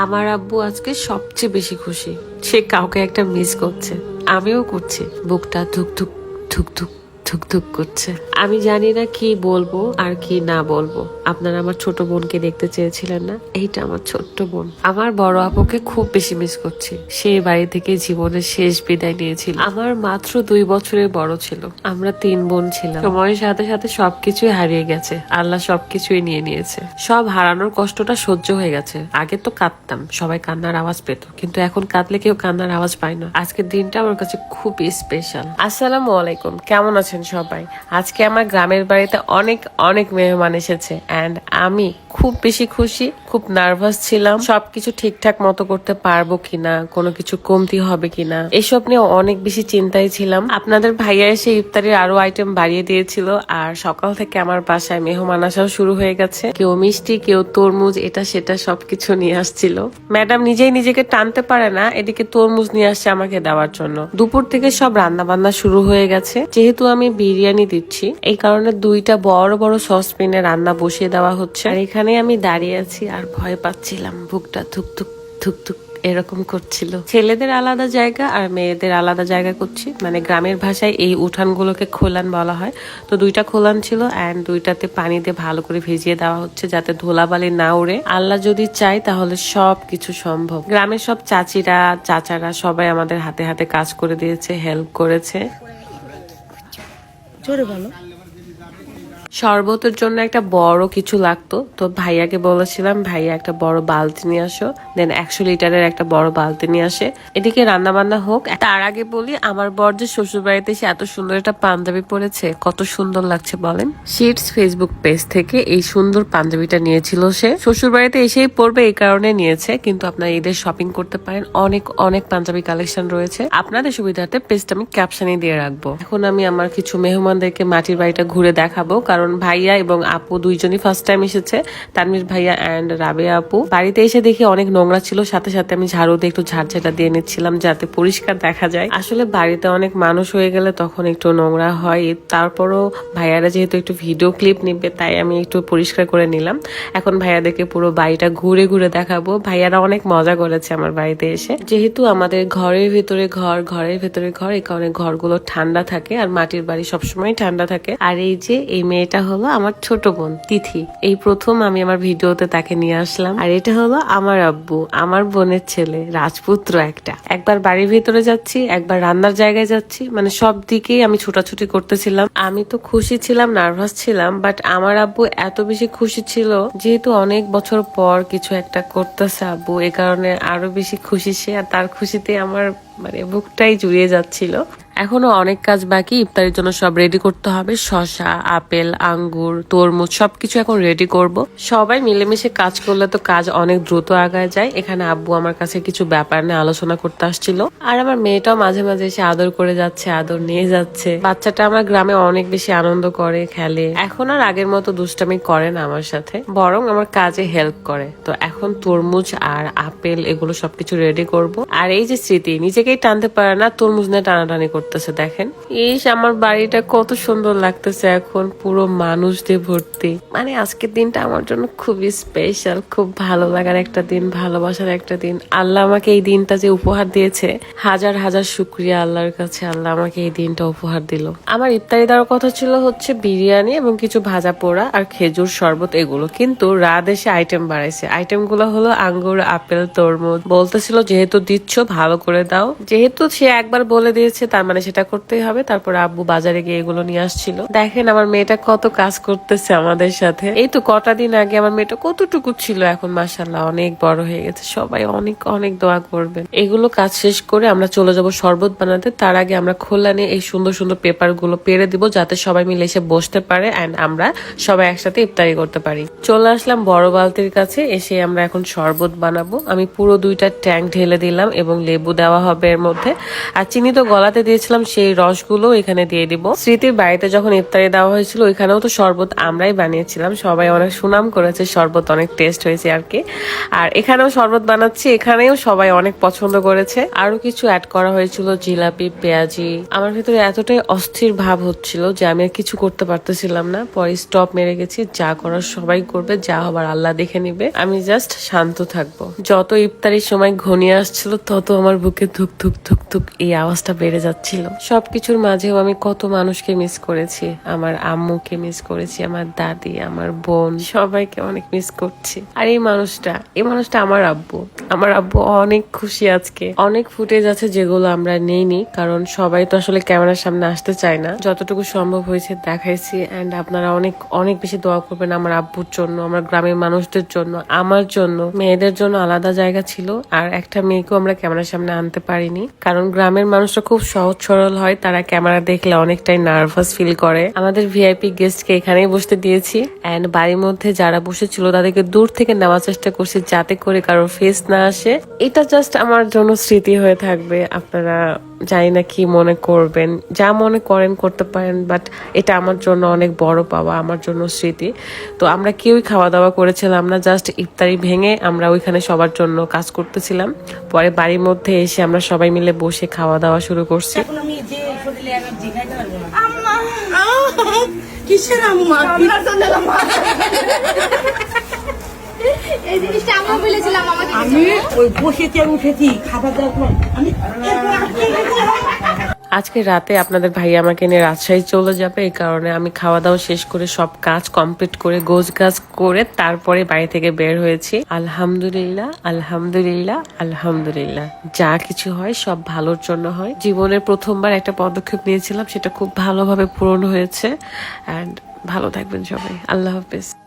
আমার আব্বু আজকে সবচেয়ে বেশি খুশি। সে কাউকে একটা মিস করছে। আমিও করছি। বুকটা ধুক ধুক ধুক ধুক ধুক ধুক করছে। আমি জানি না কি বলব আর কি না বলব। আপনারা আমার ছোট বোনকে দেখতে চেয়েছিলেন না? এইটা আমার ছোট্ট বোন। আমার বড় আপুকে খুব বেশি মিস করছি। সে বাড়ি থেকে জীবনের শেষ বিদায় নিয়েছিল। আমার মাত্র দুই বছরের বড় ছিল। আমরা তিন বোন ছিলাম। সময়ের সাথে সাথে সবকিছুই হারিয়ে গেছে। আল্লাহ সবকিছুই নিয়ে নিয়েছে। সব হারানোর কষ্টটা সহ্য হয়ে গেছে। আগে তো কাঁদতাম। সবাই কান্নার আওয়াজ পেত। কিন্তু এখন কাঁদলে কেউ কান্নার আওয়াজ পায় না। আজকের দিনটা আমার কাছে খুবই স্পেশাল আসসালামু আলাইকুম। কেমন আছেন সবাই? আজকে আমার গ্রামের বাড়িতে অনেক অনেক মেহমান এসেছে। অ্যান্ড আমি খুব বেশি খুশি খুব নার্ভাস ছিলাম। সবকিছু ঠিকঠাক মতো করতে পারব কিনা, কোনো কিছু কমতি হবে কিনা, এসব নিয়ে অনেক বেশি চিন্তায় ছিলাম। আপনাদের ভাইয়া এসে ইফতারের আরও আইটেম বাড়িয়ে দিয়েছিল, আর সকাল থেকে আমার বাসায় মেহমান আসাও শুরু হয়ে গেছে। কেউ মিষ্টি, কেউ তরমুজ, এটা সেটা সবকিছু নিয়ে আসছিল। ম্যাডাম নিজেই নিজেকে টানতে পারে না, এদিকে তরমুজ নিয়ে আসছে আমাকে দেওয়ার জন্য। দুপুর থেকে সব রান্না বান্না শুরু হয়ে গেছে। যেহেতু আমি বিরিয়ানি দিচ্ছি, এই কারণে দুইটা বড় বড় সসপ্যানে রান্না বসিয়ে দেওয়া হচ্ছে। আর এখানে আমি দাঁড়িয়ে আছি আর ভয় পাচ্ছিলাম। বুকটা থুক থুক থুক থুক এরকম করছিল। ছেলেদের আলাদা জায়গা আর মেয়েদের আলাদা জায়গা করছি। মানে গ্রামের ভাষায় এই উঠানগুলোকে খোলান বলা হয়। তো দুইটা খোলান ছিল অ্যান্ড দুইটাতে পানি দিয়ে ভালো করে ভিজিয়ে দেওয়া হচ্ছে যাতে ধুলাবালি না উড়ে। আল্লাহ যদি চাই তাহলে সব কিছু সম্ভব। গ্রামের সব চাচিরা চাচারা সবাই আমাদের হাতে হাতে কাজ করে দিয়েছে হেল্প করেছে। জোরে বলো। শরবতের জন্য একটা বড় কিছু লাগতো। তো ভাইয়াকে বলেছিলাম, ভাইয়া, একটা বড় বালতি নিয়ে আসো। দেন একশো লিটারের একটা বড় বালতি নিয়ে আসে। এদিকে রান্না বান্না হোক, তার আগে বলি, আমার বর যে শ্বশুর বাড়িতে এসে এত সুন্দর একটা পাঞ্জাবি পরেছে, কত সুন্দর লাগছে বলেন। শিটস ফেসবুক পেজ থেকে এই সুন্দর পাঞ্জাবিটা নিয়েছিল সে। শ্বশুর বাড়িতে এসেই পরবে এই কারণে নিয়েছে, কিন্তু আপনারা ঈদের শপিং করতে পারেন। অনেক অনেক পাঞ্জাবি কালেকশন রয়েছে। আপনাদের সুবিধার্থে পেজটা আমি ক্যাপশনে দিয়ে রাখব। এখন আমি আমার কিছু মেহমানদেরকে মাটির বাড়িটা ঘুরে দেখাবো, কারণ ভাইয়া এবং আপু দুইজনই ফার্স্ট টাইম এসেছে তানমির ভাইয়া অ্যান্ড রাবে আপু। বাড়িতে এসে দেখি অনেক নোংরা ছিল, সাথে সাথে আমি ঝাড়ু দিয়ে একটু ঝাড়ঝাটা দিয়ে নিচ্ছিলাম যাতে পরিষ্কার দেখা যায়। আসলে বাড়িতে অনেক মানুষ হয়ে গেলে তখন একটু নোংরা হয়। তারপরও ভাইয়ারা যেহেতু একটু ভিডিও ক্লিপ নিবে, তাই আমি একটু পরিষ্কার করে নিলাম। এখন ভাইয়াদেরকে পুরো বাড়িটা ঘুরে ঘুরে দেখাবো। ভাইয়ারা অনেক মজা করেছে আমার বাড়িতে এসে। যেহেতু আমাদের ঘরের ভেতরে ঘর, ঘরের ভেতরে ঘর, এই কারণে ঘরগুলো ঠান্ডা থাকে আর মাটির বাড়ি সবসময় ঠান্ডা থাকে। আর এই যে, এই মেয়েটা হলো আমার ছোট বোন, তিথি। এই প্রথম আমি আমার ভিডিওতে তাকে নিয়ে আসলাম। আর এটা হলো আমার আব্বু, আমার বোনের ছেলে, রাজপুত্র একটা। একবার বাড়ির ভেতরে যাচ্ছি, একবার রান্নার জায়গায় যাচ্ছি মানে সব দিকেই আমি ছোটাছুটি করতেছিলাম। আমি তো খুশি ছিলাম নার্ভাস ছিলাম বাট আমার আব্বু এত বেশি খুশি ছিল, যেহেতু অনেক বছর পর কিছু একটা করতেছে আব্বু, এ কারণে আরও বেশি খুশি সে, আর তার খুশিতে আমার মানে বুকটাই জুড়িয়ে যাচ্ছিল। এখনও অনেক কাজ বাকি, ইফতারের জন্য সব রেডি করতে হবে। শসা, আপেল, আঙ্গুর, তরমুজ সবকিছু এখন রেডি করব। সবাই মিলেমিশে কাজ করলে তো কাজ অনেক দ্রুত আগায় যায়। এখানে আব্বু আমার কাছে কিছু ব্যাপার নিয়ে আলোচনা করতে আসছিল। আর আমার মেয়েটাও মাঝে মাঝে এসে আদর করে যাচ্ছে, আদর নিয়ে যাচ্ছে। বাচ্চাটা আমার গ্রামে অনেক বেশি আনন্দ করে, খেলে। এখন আর আগের মতো দুষ্টামি করে না আমার সাথে। বরং আমার কাজে হেল্প করে। তো এখন তরমুজ আর আপেল এগুলো সবকিছু রেডি করব। আর এই যে স্মৃতি নিজেকেই টানতে পারে না, তরমুজ নিয়ে টানাটানি করতেছে, দেখেন। ইস, আমার বাড়িটা কত সুন্দর লাগতেছে এখন, পুরো মানুষ দিয়ে ভর্তি। মানে আজকের দিনটা আমার জন্য খুবই স্পেশাল খুব ভালো লাগার একটা দিন, ভালোবাসার একটা দিন। আল্লাহ আমাকে এই দিনটা যে উপহার দিয়েছে, হাজার হাজার শুক্রিয়া আল্লাহর কাছে, আল্লাহ আমাকে এই দিনটা উপহার দিল। আমার ইফতারি দেওয়ার কথা ছিল হচ্ছে বিরিয়ানি এবং কিছু ভাজা পোড়া আর খেজুর শরবত এগুলো। কিন্তু রাত এসে আইটেম বাড়াইছে। আইটেমগুলো হলো আঙ্গুর, আপেল, তরমুজ। বলতেছিল, যেহেতু দিচ্ছ, ভালো করে দাও। যেহেতু সে একবার বলে দিয়েছে, তার মানে সেটা করতেই হবে। তারপর আব্বু বাজারে গিয়ে এগুলো নিয়ে আসছিল। দেখেন আমার মেয়েটা কত কাজ করতেছে আমাদের সাথে। এই তো কটা দিন আগে আমার মেয়েটা কতটুকু ছিল এখন মাসাল্লাহ অনেক বড় হয়ে গেছে। সবাই অনেক অনেক দোয়া করবেন। এগুলো কাজ শেষ করে আমরা চলে যাব শরবত বানাতে। তার আগে আমরা খোলা নিয়ে এই সুন্দর সুন্দর পেপারগুলো পেরে দিব, যাতে সবাই মিলে এসে বসতে পারে অ্যান্ড আমরা সবাই একসাথে ইফতারি করতে পারি। চলে আসলাম বড় বালতির কাছে, এসে আমরা এখন শরবত বানাবো। আমি পুরো দুইটা ট্যাঙ্ক ঢেলে দিলাম এবং লেবু দেওয়া হবে। এর মধ্যে। আর চিনি তো গলাতে দিয়েছিলাম, সেই রসগুলো এখানে দিয়ে দিব। স্মৃতির বাড়িতে যখন ইফতারি দেওয়া হয়েছিল, ওইখানেও তো শরবত আমরাই বানিয়েছিলাম। সবাই অনেক সুনাম করেছে, শরবত অনেক টেস্ট হয়েছে আর কি। আর এখানেও শরবত বানাচ্ছি, এখানেও সবাই অনেক পছন্দ করেছে। আরও কিছু অ্যাড করা হয়েছিল, জিলাপি, পেঁয়াজি। আমার ভিতরে এতটাই অস্থির ভাব হচ্ছিল যে আমি আর কিছু করতে পারতেছিলাম না। পরে স্টপ মেরে গেছি, যা করার সবাই করবে, যা হবার আল্লাহ দেখে নিবে। আমি জাস্ট শান্ত থাকব। যত ইফতারির সময় ঘনিয়ে আসছিল, তত আমার বুকে ধুক ধুক ধুক ধুক ধুক, এই আওয়াজটা বেড়ে যাচ্ছিল। সবকিছুর মাঝেও আমি কত মানুষকে মিস করেছি। আমার আম্মুকে মিস করেছি, আমার দাদি, আমার বোন, সবাইকে অনেক মিস করছি। আর এই মানুষটা এই মানুষটা আমার আব্বু। আমার আব্বু অনেক খুশি আজকে। অনেক ফুটেজ আছে যেগুলো আমরা নেইনি, কারণ সবাই তো আসলে ক্যামেরার সামনে আসতে চায় না। যতটুকু সম্ভব হয়েছে দেখাইছি এন্ড আপনারা অনেক অনেক বেশি দোয়া করবেন আমার আব্বুর জন্য, আমার গ্রামের মানুষদের জন্য, আমার জন্য। মেয়েদের জন্য আলাদা জায়গা ছিল, আর একটা মেয়েকেও আমরা ক্যামেরার সামনে আনতে পারিনি। কারণ গ্রামের মানুষরা খুব সহজ সরল হয়, তারা ক্যামেরা দেখলে অনেকটাই নার্ভাস ফিল করে। আমাদের ভিআইপি গেস্টকে এখানেই বসতে দিয়েছি। অ্যান্ড বাড়ির মধ্যে যারা বসেছিল, তাদেরকে দূর থেকে নেওয়ার চেষ্টা করছি যাতে করে কারোর ফেস না আসে। এটা জাস্ট আমার জন্য স্মৃতি হয়ে থাকবে। আপনারা জানি না কি মনে করবেন যা মনে করেন করতে পারেন বাট এটা আমার জন্য অনেক বড় পাওয়া আমার জন্য স্মৃতি। তো আমরা কেউই খাওয়া দাওয়া করেছিলাম না জাস্ট ইফতারি ভেঙে আমরা ওইখানে সবার জন্য কাজ করতেছিলাম। পরে বাড়ির মধ্যে এসে আমরা সবাই মিলে বসে খাওয়া দাওয়া শুরু করছি। এখন আমি যে শরীরে এনার্জি খাইতে পারব না। আম্মা! কিসের আম্মা? আপনার জন্য আম্মা এই জিনিসটা আমরা বলেছিলাম আমাকে আমি ওই বসেছি আর উঠেছি খাবার দাবার আমি এরপর আর কি করব? আজকে রাতে আপনাদের ভাই আমাকে নিয়ে রাজশাহী চলে যাবে এই কারণে আমি খাওয়া দাওয়া শেষ করে সব কাজ কমপ্লিট করে গোজ গাছ করে তারপরে বাড়ি থেকে বের হয়েছি। আলহামদুলিল্লাহ আলহামদুলিল্লাহ আলহামদুলিল্লাহ। যা কিছু হয় সব ভালোর জন্য হয়। জীবনের প্রথমবার একটা পদক্ষেপ নিয়েছিলাম সেটা খুব ভালোভাবে পূরণ হয়েছে। অ্যান্ড ভালো থাকবেন সবাই। আল্লাহ হাফেজ।